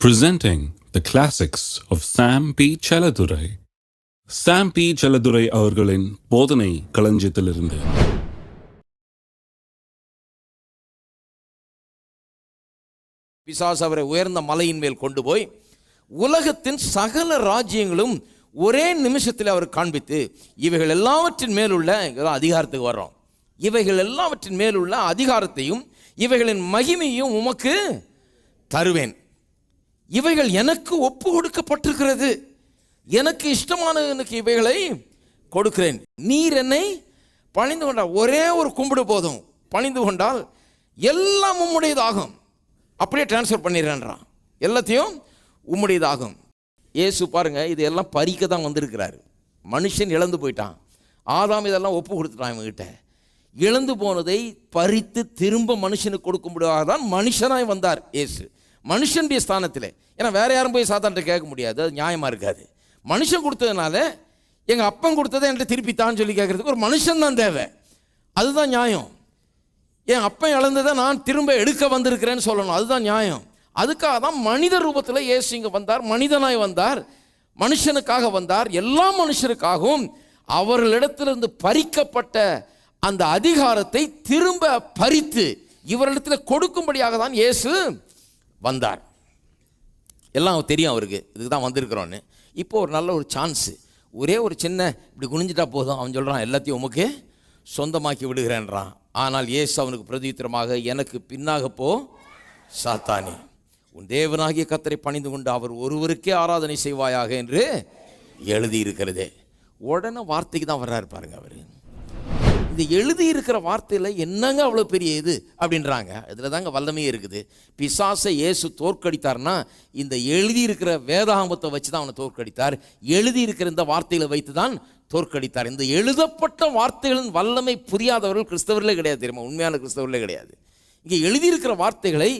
presenting the classics of Sam P. Chaladurai. Sam P. Chaladurai அவர்களின் போதனை களஞ்சியத்திலிருந்து பிசாஸ் அவரை உயர்ந்த மலையின் மேல் கொண்டு போய் உலகத்தின் சகல ராஜ்யங்களும் ஒரே நிமிஷத்தில் அவர் காண்பித்து இவைகள் எல்லாவற்றின் மேலுள்ள அதிகாரத்துக்கு வர்றோம் இவைகள் எல்லாவற்றின் மேலுள்ள அதிகாரத்தையும் இவைகளின் மகிமையும் உமக்கு தருவேன் இவைகள் எனக்கு ஒப்பு கொடுக்கப்பட்டிருக்கிறது எனக்கு இஷ்டமான எனக்கு இவைகளை கொடுக்கிறேன். நீர் என்னை பணிந்து கொண்டால் ஒரே ஒரு கும்பிடு போதும். பணிந்து கொண்டால் எல்லாம் உம்முடையதாகும். அப்படியே ட்ரான்ஸ்ஃபர் பண்ணிடுறேன்றான் எல்லாத்தையும் உம்முடையதாகும். ஏசு பாருங்கள் இது எல்லாம் பறிக்க தான் வந்திருக்கிறாரு. மனுஷன் இழந்து போயிட்டான். ஆதாம் இதெல்லாம் ஒப்பு கொடுத்துட்டான் இவங்ககிட்ட இழந்து போனதை பறித்து திரும்ப மனுஷனுக்கு கொடுக்கும்படியாக தான் மனுஷனாய் வந்தார் ஏசு. மனுஷனுடைய ஸ்தானத்தில். ஏன்னா வேறு யாரும் போய் சாத்தான்ட்ட கேட்க முடியாது. அது நியாயமாக இருக்காது. மனுஷன் கொடுத்ததுனால எங்கள் அப்பன் கொடுத்ததை என்கிட்ட திருப்பி தான் சொல்லி கேட்கறதுக்கு ஒரு மனுஷன் தான் தேவை. அதுதான் நியாயம். என் அப்பன் இழந்ததை நான் திரும்ப எடுக்க வந்திருக்கிறேன்னு சொல்லணும். அதுதான் நியாயம். அதுக்காக தான் மனித ரூபத்தில் இயேசு இங்கே வந்தார் மனிதனாய் வந்தார் மனுஷனுக்காக வந்தார். எல்லா மனுஷருக்காகவும் அவர்களிடத்திலிருந்து பறிக்கப்பட்ட அந்த அதிகாரத்தை திரும்ப பறித்து இவரிடத்தில் கொடுக்கும்படியாக தான் இயேசு வந்தார். எல்லாம் தெரியும் அவருக்கு. இதுக்கு தான் வந்திருக்கிறோன்னு. இப்போ ஒரு நல்ல ஒரு சான்ஸு ஒரே ஒரு சின்ன இப்படி குனிஞ்சிட்டா போதும். அவன் சொல்கிறான் எல்லாத்தையும் உமக்கு சொந்தமாக்கி விடுகிறேன்றான். ஆனால் ஏசு அவனுக்கு பிரதித்திரமாக எனக்கு பின்னாக போ சாத்தானி. உன் தேவனாகிய கத்தரை பணிந்து கொண்டு அவர் ஒருவருக்கே ஆராதனை செய்வாயாக என்று எழுதியிருக்கிறதே. உடனே வார்த்தைக்கு தான் வர்றாரு பாருங்க அவர். இந்த எழுதி இருக்கிற வார்த்தையில் என்னங்க அவ்வளோ பெரிய இது அப்படின்றாங்க. இதில் தாங்க வல்லமையே இருக்குது. பிசாசை இயேசு தோற்கடித்தார்னா இந்த எழுதி இருக்கிற வேதாகமத்தை வச்சு தான் அவனை தோற்கடித்தார். எழுதி இருக்கிற இந்த வார்த்தைகளை வைத்து தான் தோற்கடித்தார். இந்த எழுதப்பட்ட வார்த்தைகளின் வல்லமை புரியாதவர்கள் கிறிஸ்தவர்களே கிடையாது தெரியுமா? உண்மையான கிறிஸ்தவர்களே கிடையாது. இங்கே எழுதியிருக்கிற வார்த்தைகளை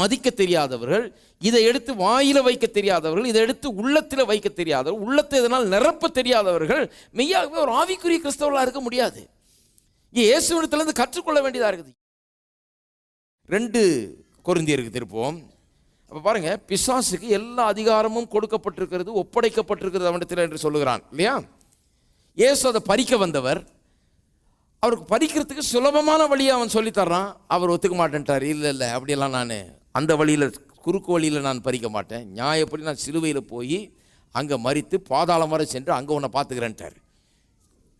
மதிக்க தெரியாதவர்கள் இதை எடுத்து வாயில வைக்க தெரியாதவர்கள் இதை எடுத்து உள்ளத்தில் வைக்க தெரியாதவர்கள் உள்ளத்தை இதனால் நிரப்ப தெரியாதவர்கள் மெய்யாகவே ஒரு ஆவிக்குரிய கிறிஸ்தவர்களாக இருக்க முடியாது. இயேசுவிடத்திலிருந்து கற்றுக்கொள்ள வேண்டியதாக இருக்குது. ரெண்டு கொருந்தியருக்கு திருப்போம் அப்போ பாருங்கள் பிசாசுக்கு எல்லா அதிகாரமும் கொடுக்கப்பட்டிருக்கிறது ஒப்படைக்கப்பட்டிருக்கிறது அவனிடத்தில் என்று சொல்லுகிறான் இல்லையா? இயேசு அதை பறிக்க வந்தவர். அவருக்கு பறிக்கிறதுக்கு சுலபமான வழியை அவன் சொல்லித்தர்றான் அவர் ஒத்துக்க மாட்டேன்ட்டார். இல்லை இல்லை அப்படியெல்லாம் நான் அந்த வழியில் குறுக்கு வழியில் நான் பறிக்க மாட்டேன். நியாயப்படி நான் சிலுவையில் போய் அங்கே மறித்து பாதாளம் வரை சென்று அங்கே உன்னை பார்த்துக்கிறேன்ட்டார்.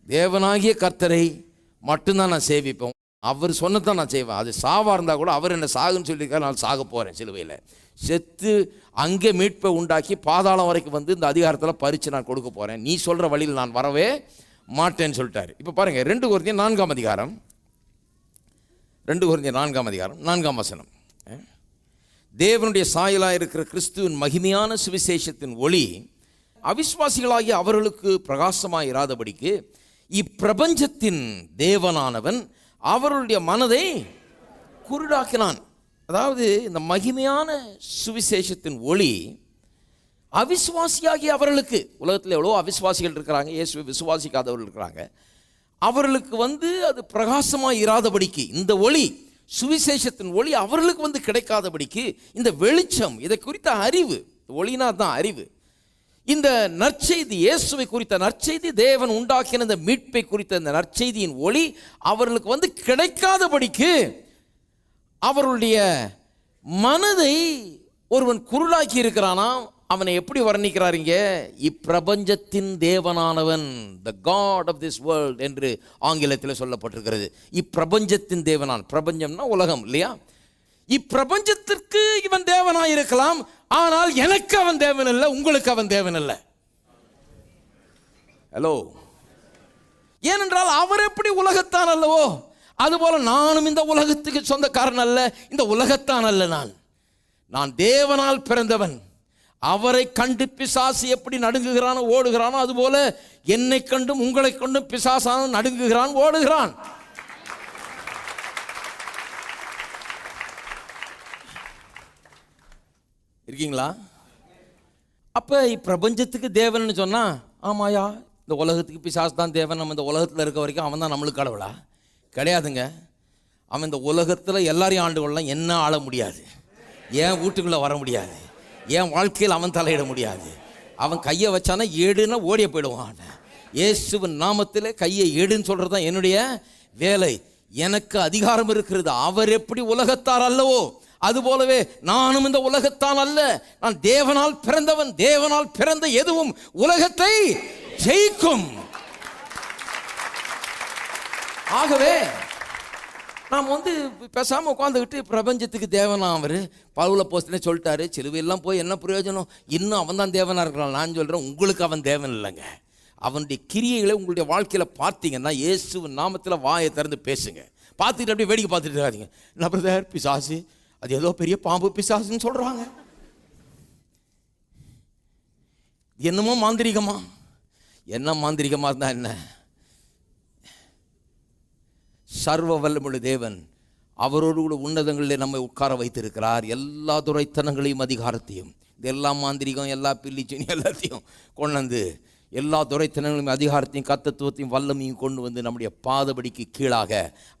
தேவனாகிய கர்த்தரை மட்டும்தான் நான் சேவிப்போம் அவர் சொன்னதான் நான் செய்வேன். அது சாவாக இருந்தால் கூட அவர் என்ன சாகுன்னு சொல்லியிருக்காரு நான் சாக போகிறேன் சிலுவையில். செத்து அங்கே மீட்பை உண்டாக்கி பாதாளம் வரைக்கும் வந்து இந்த அதிகாரத்தில் பறித்து நான் கொடுக்க போகிறேன் நீ சொல்கிற வழியில் நான் வரவே மாட்டேன்னு சொல்லிட்டாரு. இப்போ பாருங்கள் ரெண்டு குருந்திய நான்காம் அதிகாரம். ரெண்டு குருந்திய நான்காம் அதிகாரம் நான்காம் வசனம். தேவனுடைய சாயலாக இருக்கிற கிறிஸ்துவின் மகிமையான சுவிசேஷத்தின் ஒளி அவிஸ்வாசிகளாகிய அவர்களுக்கு பிரகாசமாக இராதபடிக்கு இப்பிரபஞ்சத்தின் தேவனானவன் அவர்களுடைய மனதை குருடாக்கினான். அதாவது இந்த மகிமையான சுவிசேஷத்தின் ஒளி அவிசுவாசியாகி அவர்களுக்கு உலகத்தில் எவ்வளோ அவிசுவாசிகள் இருக்கிறாங்க இயேசுவை விசுவாசிக்காதவர்கள் இருக்கிறாங்க. அவர்களுக்கு வந்து அது பிரகாசமாக இராதபடிக்கு இந்த ஒளி சுவிசேஷத்தின் ஒளி அவர்களுக்கு வந்து கிடைக்காதபடிக்கு இந்த வெளிச்சம் இதை குறித்த அறிவு ஒளினா தான் அறிவு. இந்த நற்செய்தி இயேசுவை குறித்த நற்செய்தி தேவன் உண்டாக்கின இந்த மீட்பை குறித்த இந்த நற்செய்தியின் ஒளி அவர்களுக்கு வந்து கிடைக்காதபடிக்கு அவர்களுடைய மனதை ஒருவன் குருளாக்கி இருக்கிறானா? அவனை எப்படி வர்ணிக்கிறார் இங்கே? இப்பிரபஞ்சத்தின் தேவனானவன் the God of this world என்று ஆங்கிலத்தில் சொல்லப்பட்டிருக்கிறது. இப்பிரபஞ்சத்தின் தேவனான். பிரபஞ்சம்னா உலகம் இல்லையா? இப்பிரபஞ்சத்திற்கு இவன் தேவனாக இருக்கலாம் ஆனால் எனக்கு அவன் தேவன் இல்லை உங்களுக்கு அவன் தேவன் இல்லை ஹலோ ஏனென்றால் அவர் எப்படி உலகத்தான் அல்லவோ அதுபோல நானும் இந்த உலகத்துக்கு சொந்தக்காரன் அல்ல இந்த உலகத்தான் அல்ல நான். நான் தேவனால் பிறந்தவன். அவரை கண்டு பிசாசு எப்படி நடுங்குகிறானோ ஓடுகிறானோ அதுபோல என்னை கண்டும் உங்களை கண்டும் பிசாசான நடுங்குகிறான் ஓடுகிறான். இருக்கீங்களா? அப்போ இப்பிரபஞ்சத்துக்கு தேவன்னு சொன்னால் ஆமாயா இந்த உலகத்துக்கு பிசாசு தான் தேவன் நம்ம இந்த உலகத்தில் இருக்க வரைக்கும் அவன் தான் நம்மளுக்கு கடவுளா? கிடையாதுங்க. அவன் இந்த உலகத்தில் எல்லாரையும் ஆண்டு கொள்ளலாம் என்ன ஆள முடியாது. ஏன் வீட்டுக்குள்ளே வர முடியாது. என் வாழ்க்கையில் அவன் தலையிட முடியாது. அவன் கையை வச்சானா ஏடுன்னா ஓடிய போயிடுவான் இயேசுவின் நாமத்தில் கையை ஏடுன்னு சொல்கிறது தான் என்னுடைய வேலை. எனக்கு அதிகாரம் இருக்கிறது. அவர் எப்படி உலகத்தார் அல்லவோ அதுபோலவே நானும் இந்த உலகத்தான் அல்ல. நான் தேவனால் பிறந்தவன் தேவனால் பிறந்த எதுவும் உலகத்தை ஜெயிக்கும். ஆகவே நாம் வந்து பேசாமல் உட்காந்துக்கிட்டு பிரபஞ்சத்துக்கு தேவனா அவர். பவுல போஸ்டனே சொல்லிட்டாரு சிலுவையெல்லாம் போய் என்ன பிரயோஜனம்? இன்னும் அவன் தான் தேவனாக இருக்கிறான். நான் சொல்கிறேன் உங்களுக்கு அவன் தேவன் இல்லைங்க. அவனுடைய கிரியைகளை உங்களுடைய வாழ்க்கையில் பார்த்தீங்கன்னா இயேசு நாமத்தில் வாயை திறந்து பேசுங்க. பார்த்துட்டு அப்படியே வேடிக்கை பார்த்துட்டு இருக்காதீங்க. என்ன பிரதர் பிசாசு? அது ஏதோ பெரிய பாம்பு பிசாசுன்னு சொல்கிறாங்க என்னமோ மாந்திரிகமா? என்ன மாந்திரிகமாக இருந்தால் என்ன? சர்வ வல்லமுள்ள தேவன் அவரோடு கூட உன்னதங்களில் நம்மை உட்கார வைத்திருக்கிறார். எல்லா துறைத்தனங்களையும் அதிகாரத்தையும் இது எல்லா மாந்திரிகம் எல்லா பில்லிச்சினி எல்லாத்தையும் கொண்டு வந்து எல்லா துரைத்தனங்களையும் அதிகாரத்தையும் கத்தத்துவத்தையும் வல்லமையும் கொண்டு வந்து நம்முடைய பாதபடிக்கு கீழாக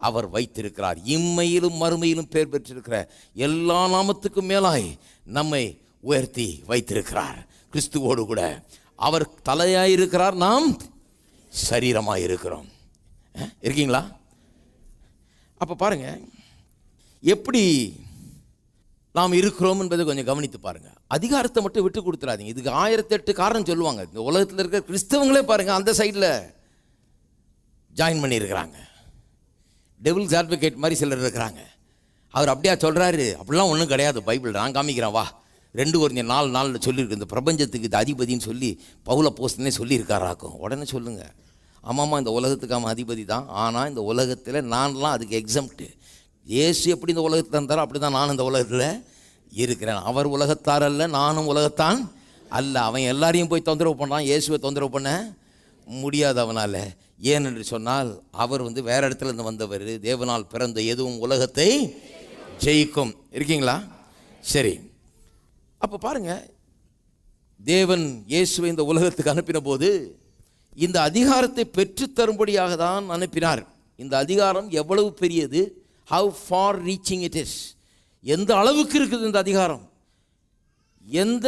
அவர் வைத்திருக்கிறார். இம்மையிலும் மறுமையிலும் பேர் பெற்றிருக்கிற எல்லா நாமத்துக்கும் மேலாய் நம்மை உயர்த்தி வைத்திருக்கிறார். கிறிஸ்துவோடு கூட அவர் தலையாயிருக்கிறார். நாம் சரீரமாக இருக்கிறோம் இருக்கீங்களா? அப்போ பாருங்க எப்படி நாம் இருக்கிறோம் என்பதை கொஞ்சம் கவனித்து பாருங்கள் அதிகாரத்தை மட்டும் விட்டு கொடுத்துறாதீங்க. இதுக்கு ஆயிரத்தெட்டு காரணம் சொல்லுவாங்க. இந்த உலகத்தில் இருக்கிற கிறிஸ்தவங்களே பாருங்கள் அந்த சைடில் ஜாயின் பண்ணியிருக்கிறாங்க. டெவில்ஸ் அட்வொகேட் மாதிரி சிலர் இருக்கிறாங்க. அவர் அப்படியா சொல்கிறாரு அப்படிலாம் ஒன்றும் கிடையாது. பைபிள் நான் காமிக்கிறேன் வா. ரெண்டு ஒரு நாலு நாளில் சொல்லியிருக்கு. இந்த பிரபஞ்சத்துக்கு இது அதிபதின்னு சொல்லி பவுல போஸ்டனே சொல்லியிருக்காராக்கும். உடனே சொல்லுங்கள் ஆமாம்மா இந்த உலகத்துக்கு அவன் அதிபதி தான். ஆனால் இந்த உலகத்தில் நான்லாம் அதுக்கு எக்ஸம்ட்டு இயேசு எப்படி இந்த உலகத்தில் இருந்தாரோ அப்படி தான் நான் இந்த உலகத்தில் இருக்கிறேன். அவர் உலகத்தார் அல்ல நானும் உலகத்தான் அல்ல. அவன் எல்லாரையும் போய் தொந்தரவு பண்ணான் இயேசுவை தொந்தரவு பண்ண முடியாது அவனால். ஏனென்று சொன்னால் அவர் வந்து வேற இடத்துல இருந்து வந்தவர். தேவனால் பிறந்த எதுவும் உலகத்தை ஜெயிக்கும். இருக்கீங்களா? சரி. அப்போ பாருங்கள் தேவன் இயேசுவை இந்த உலகத்துக்கு அனுப்பின போது இந்த அதிகாரத்தை பெற்றுத் தரும்படியாக தான் அனுப்பினார். இந்த அதிகாரம் எவ்வளவு பெரியது? How far reaching it is எந்த அளவுக்கு இருக்குது இந்த அதிகாரம்? எந்த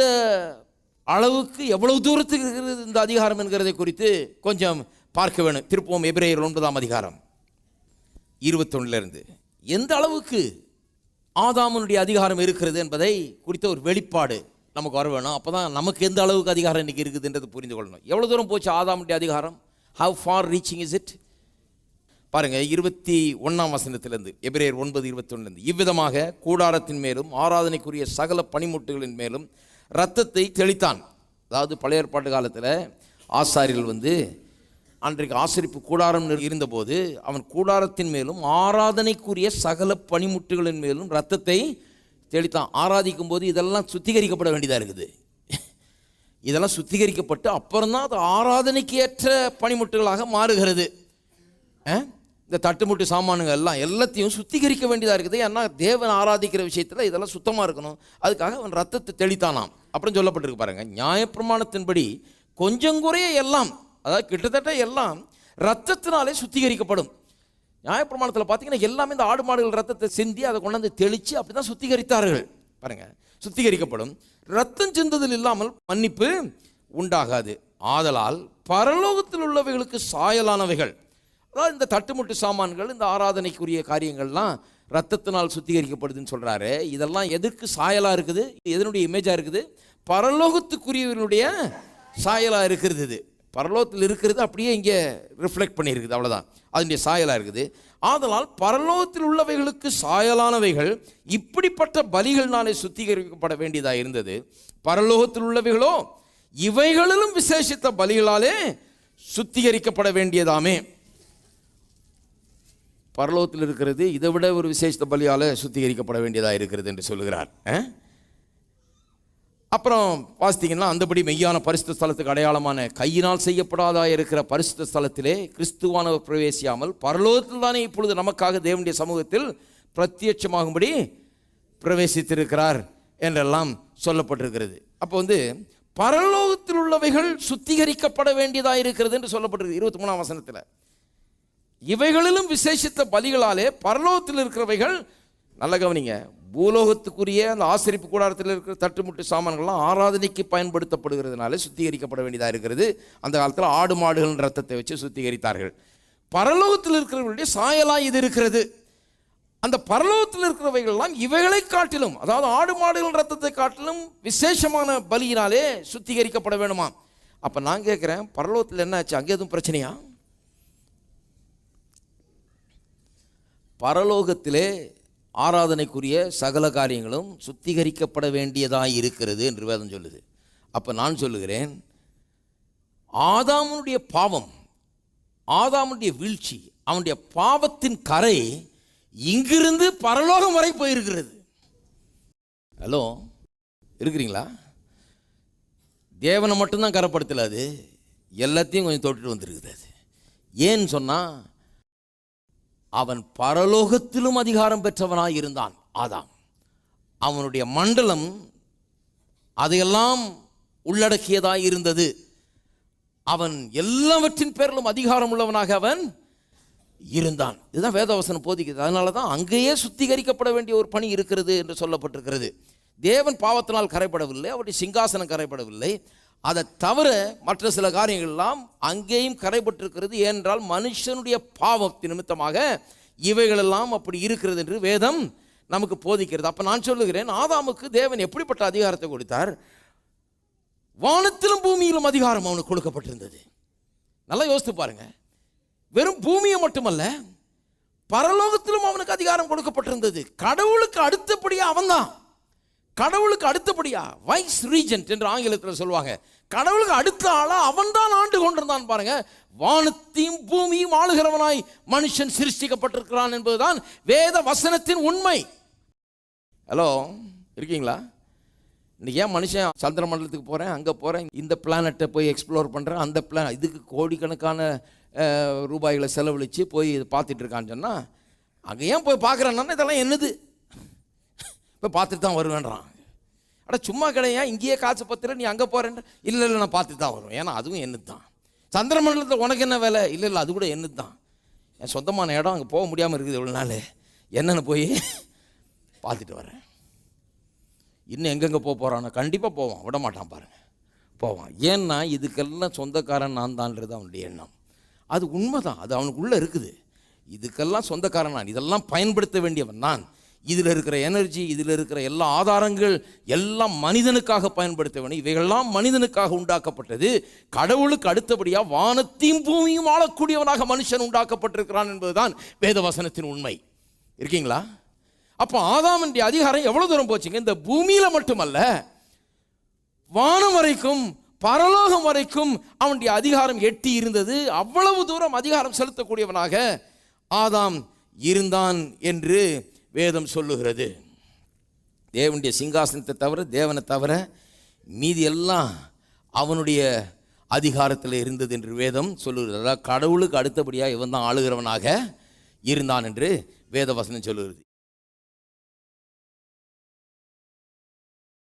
அளவுக்கு எவ்வளவு தூரத்துக்கு இருக்கிறது இந்த அதிகாரம் என்கிறதை குறித்து கொஞ்சம் பார்க்க வேணும். திருப்பவும் எபிரேயர் ஒன்பதாம் அதிகாரம் இருபத்தொன்னிலிருந்து. எந்த அளவுக்கு ஆதாமனுடைய அதிகாரம் இருக்கிறது என்பதை குறித்த ஒரு வெளிப்பாடு நமக்கு வர வேணும். அப்போ தான் நமக்கு எந்த அளவுக்கு அதிகாரம் இன்றைக்கி இருக்குதுன்றது புரிந்து கொள்ளணும். எவ்வளோ தூரம் போச்சு ஆதாமுடைய அதிகாரம்? How far reaching is it பாருங்கள் இருபத்தி ஒன்றாம் வசனத்திலிருந்து எபிரேர் ஒன்பது இருபத்தி ஒன்றுலேருந்து இவ்விதமாக கூடாரத்தின் மேலும் ஆராதனைக்குரிய சகல பனிமுட்டுகளின் மேலும் ரத்தத்தை தெளித்தான். அதாவது பழைய ஏற்பாட்டு காலத்தில் ஆசாரிகள் வந்து அன்றைக்கு ஆசரிப்பு கூடாரம் இருந்தபோது அவன் கூடாரத்தின் மேலும் ஆராதனைக்குரிய சகல பனிமுட்டுகளின் மேலும் ரத்தத்தை தெளித்தான். ஆராதிக்கும் போது இதெல்லாம் சுத்திகரிக்கப்பட வேண்டியதாக இருக்குது. இதெல்லாம் சுத்திகரிக்கப்பட்டு அப்புறம்தான் அது ஆராதனைக்கு ஏற்ற பனிமுட்டுகளாக மாறுகிறது. இந்த தட்டுமுட்டு சாமானுங்க எல்லாம் எல்லாத்தையும் சுத்திகரிக்க வேண்டியதாக இருக்குது. ஏன்னா தேவன் ஆராதிக்கிற விஷயத்தில் இதெல்லாம் சுத்தமாக இருக்கணும். அதுக்காக அவன் ரத்தத்தை தெளித்தானாம். அப்புறம் சொல்லப்பட்டிருக்கு பாருங்கள் நியாயப்பிரமாணத்தின்படி கொஞ்சம் குறைய எல்லாம் அதாவது கிட்டத்தட்ட எல்லாம் ரத்தத்தினாலே சுத்திகரிக்கப்படும். நியாயப்பிரமாணத்தில் பார்த்தீங்கன்னா எல்லாமே இந்த ஆடு மாடுகள் ரத்தத்தை சிந்தி அதை கொண்டாந்து தெளித்து அப்படி தான் சுத்திகரித்தார்கள். பாருங்கள் சுத்திகரிக்கப்படும். ரத்தம் சிந்துதல் இல்லாமல் மன்னிப்பு உண்டாகாது. ஆதலால் பரலோகத்தில் உள்ளவைகளுக்கு சாயலானவைகள். அதாவது இந்த தட்டுமுட்டு சாமான்கள் இந்த ஆராதனைக்குரிய காரியங்கள்லாம் ரத்தத்தினால் சுத்திகரிக்கப்படுதுன்னு சொல்கிறாரு இதெல்லாம் எதற்கு சாயலாக இருக்குது? எதனுடைய இமேஜாக இருக்குது? பரலோகத்துக்குரியவர்களுடைய சாயலாக இருக்கிறது இது. பரலோகத்தில் இருக்கிறது அப்படியே இங்கே ரிஃப்ளெக்ட் பண்ணியிருக்குது அவ்வளோதான் அதனுடைய சாயலாக இருக்குது. ஆதலால் பரலோகத்தில் உள்ளவைகளுக்கு சாயலானவைகள் இப்படிப்பட்ட பலிகள்னாலே சுத்திகரிக்கப்பட வேண்டியதாக இருந்தது. பரலோகத்தில் உள்ளவைகளோ இவைகளிலும் விசேஷித்த பலிகளாலே சுத்திகரிக்கப்பட வேண்டியதாமே. பரலோகத்தில் இருக்கிறது இதை விட ஒரு விசேஷ பலியால் சுத்திகரிக்கப்பட வேண்டியதாக இருக்கிறது என்று சொல்லுகிறார். அப்புறம் வாசித்தீங்கன்னா அந்தபடி மெய்யான பரிசுத்த ஸ்தலத்துக்கு அடையாளமான கையினால் செய்யப்படாதா இருக்கிற பரிசுத்த ஸ்தலத்திலே கிறிஸ்துவானவர் பிரவேசியாமல் பரலோகத்தில் தானே இப்பொழுது நமக்காக தேவனுடைய சமூகத்தில் பிரத்யட்சமாகும்படி பிரவேசித்திருக்கிறார் என்றெல்லாம் சொல்லப்பட்டிருக்கிறது. அப்போ வந்து பரலோகத்தில் உள்ளவைகள் சுத்திகரிக்கப்பட வேண்டியதாக இருக்கிறது என்று சொல்லப்பட்டிருக்கு இருபத்தி மூணாம் வசனத்தில். இவைகளிலும் விசேஷித்த பலிகளாலே பரலோகத்தில் இருக்கிறவைகள் நல்ல கவனிங்க பூலோகத்துக்குரிய அந்த ஆசரிப்பு கூடாரத்தில் இருக்கிற தட்டுமுட்டு சாமான்கள்லாம் ஆராதனைக்கு பயன்படுத்தப்படுகிறதுனால சுத்திகரிக்கப்பட வேண்டியதாக இருக்கிறது. அந்த காலத்தில் ஆடு மாடுகளின் ரத்தத்தை வச்சு சுத்திகரித்தார்கள். பரலோகத்தில் இருக்கிறவர்களுடைய சாயலாக இது இருக்கிறது. அந்த பரலோகத்தில் இருக்கிறவைகள்லாம் இவைகளை காட்டிலும் அதாவது ஆடு மாடுகளின் ரத்தத்தை காட்டிலும் விசேஷமான பலியினாலே சுத்திகரிக்கப்பட வேணுமா அப்போ நான் கேட்குறேன் பரலோகத்தில் என்ன ஆச்சு? அங்கே எதுவும் பிரச்சனையா? பரலோகத்திலே ஆராதனைக்குரிய சகல காரியங்களும் சுத்திகரிக்கப்பட வேண்டியதாக இருக்கிறது என்று வேதம் சொல்லுது. அப்போ நான் சொல்லுகிறேன் ஆதாமனுடைய பாவம் ஆதாமுடைய வீழ்ச்சி அவனுடைய பாவத்தின் கரை இங்கிருந்து பரலோகம் வரை போயிருக்கிறது. ஹலோ இருக்கிறீங்களா? தேவனை மட்டும்தான் கரப்படுத்தல அது. எல்லாத்தையும் கொஞ்சம் தொட்டுட்டு வந்துருக்குது அது. ஏன்னு சொன்னால் அவன் பரலோகத்திலும் அதிகாரம் பெற்றவனாய் இருந்தான். ஆதாம். அவனுடைய மண்டலம் அதையெல்லாம் உள்ளடக்கியதாய் இருந்தது. அவன் எல்லாவற்றின் பேரிலும் அதிகாரம் உள்ளவனாக அவன் இருந்தான். இதுதான் வேதவசனம் போதிக்கிறது. அதனால தான் அங்கேயே சுத்திகரிக்கப்பட வேண்டிய ஒரு பணி இருக்கிறது என்று சொல்லப்பட்டிருக்கிறது. தேவன் பாவத்தினால் கரைப்படவில்லை அவருடைய சிங்காசனம் கரைப்படவில்லை. அதை தவிர மற்ற சில காரியங்கள்லாம் அங்கேயும் கரைபட்டிருக்கிறது ஏனென்றால் மனுஷனுடைய பாவத்தின் நிமித்தமாக இவைகளெல்லாம் அப்படி இருக்கிறது என்று வேதம் நமக்கு போதிக்கிறது. அப்போ நான் சொல்லுகிறேன் ஆதாமுக்கு தேவன் எப்படிப்பட்ட அதிகாரத்தை கொடுத்தார்? வானத்திலும் பூமியிலும் அதிகாரம் அவனுக்கு கொடுக்கப்பட்டிருந்தது. நல்லா யோசித்து பாருங்க. வெறும் பூமியை மட்டுமல்ல பரலோகத்திலும் அவனுக்கு அதிகாரம் கொடுக்கப்பட்டிருந்தது. கடவுளுக்கு அடுத்தபடியாக அவன்தான். கடவுளுக்கு அடுத்தபடியாக வைஸ் ரீஜென்ட் என்று ஆங்கிலத்தில் சொல்லுவாங்க. கடவுளுக்கு அடுத்த ஆளா அவன்தான் ஆண்டு கொண்டிருந்தான் பாருங்க. வானத்தையும் பூமியும் ஆளுகிறவனாய் மனுஷன் சிருஷ்டிக்கப்பட்டிருக்கிறான் என்பதுதான் வேத வசனத்தின் உண்மை. ஹலோ இருக்கீங்களா? இன்னைக்கு ஏன் மனுஷன் சந்திர மண்டலத்துக்கு போகிறேன் அங்கே போகிறேன் இந்த பிளானட்டை போய் எக்ஸ்ப்ளோர் பண்ணுறேன் அந்த பிளான் இதுக்கு கோடிக்கணக்கான ரூபாய்களை செலவழித்து போய் இது பார்த்துட்டு இருக்கான்னு சொன்னால் அங்கே ஏன் போய் பார்க்குறேன்னா இதெல்லாம் என்னது? இப்போ பார்த்துட்டு தான் வருவேன்றான். அட சும்மா கிடையாது இங்கேயே காசு பத்துற நீ அங்கே போகிறேன் இல்லை இல்லை நான் பார்த்து தான் வருவேன். ஏன்னா அதுவும் என்னது தான் சந்திரமண்டலத்தில் உனக்கு என்ன வேலை? இல்லை இல்லை அது கூட என்னது தான் என் சொந்தமான இடம் அங்கே போக முடியாமல் இருக்குது இவ்வளோ நாள். என்னென்னு போய் பார்த்துட்டு வரேன். இன்னும் எங்கெங்கே போக போகிறானோ கண்டிப்பாக போவான். விட மாட்டான் பாருங்கள் போவான். ஏன்னா இதுக்கெல்லாம் சொந்தக்காரன் நான் தான்றது அவனுடைய எண்ணம். அது உண்மைதான். அது அவனுக்குள்ளே இருக்குது. இதுக்கெல்லாம் சொந்தக்காரன் நான். இதெல்லாம் பயன்படுத்த வேண்டியவன் நான். இதில் இருக்கிற எனர்ஜி இதில் இருக்கிற எல்லா ஆதாரங்கள் எல்லாம் மனிதனுக்காக பயன்படுத்த வேண்டும். இவைகள்லாம் மனிதனுக்காக உண்டாக்கப்பட்டது. கடவுளுக்கு அடுத்தபடியாக வானத்தையும் பூமியும் ஆளக்கூடியவனாக மனுஷன் உண்டாக்கப்பட்டிருக்கிறான் என்பதுதான் வேதவசனத்தின் உண்மை. இருக்கீங்களா? அப்போ ஆதாமனுடைய அதிகாரம் எவ்வளோ தூரம் போச்சுங்க? இந்த பூமியில் மட்டுமல்ல வானம் வரைக்கும் பரலோகம் வரைக்கும் அவனுடைய அதிகாரம் எட்டி இருந்தது. அவ்வளவு தூரம் அதிகாரம் செலுத்தக்கூடியவனாக ஆதாம் இருந்தான் என்று வேதம் சொல்லுகிறது. தேவனுடைய சிங்காசனத்தை தவிர தேவனை தவிர மீதி எல்லாம் அவனுடைய அதிகாரத்தில் இருந்தது என்று வேதம் சொல்லுகிறது. அதாவது கடவுளுக்கு அடுத்தபடியாக இவன் தான் ஆளுகிறவனாக இருந்தான் என்று வேதவசனம் சொல்லுகிறது.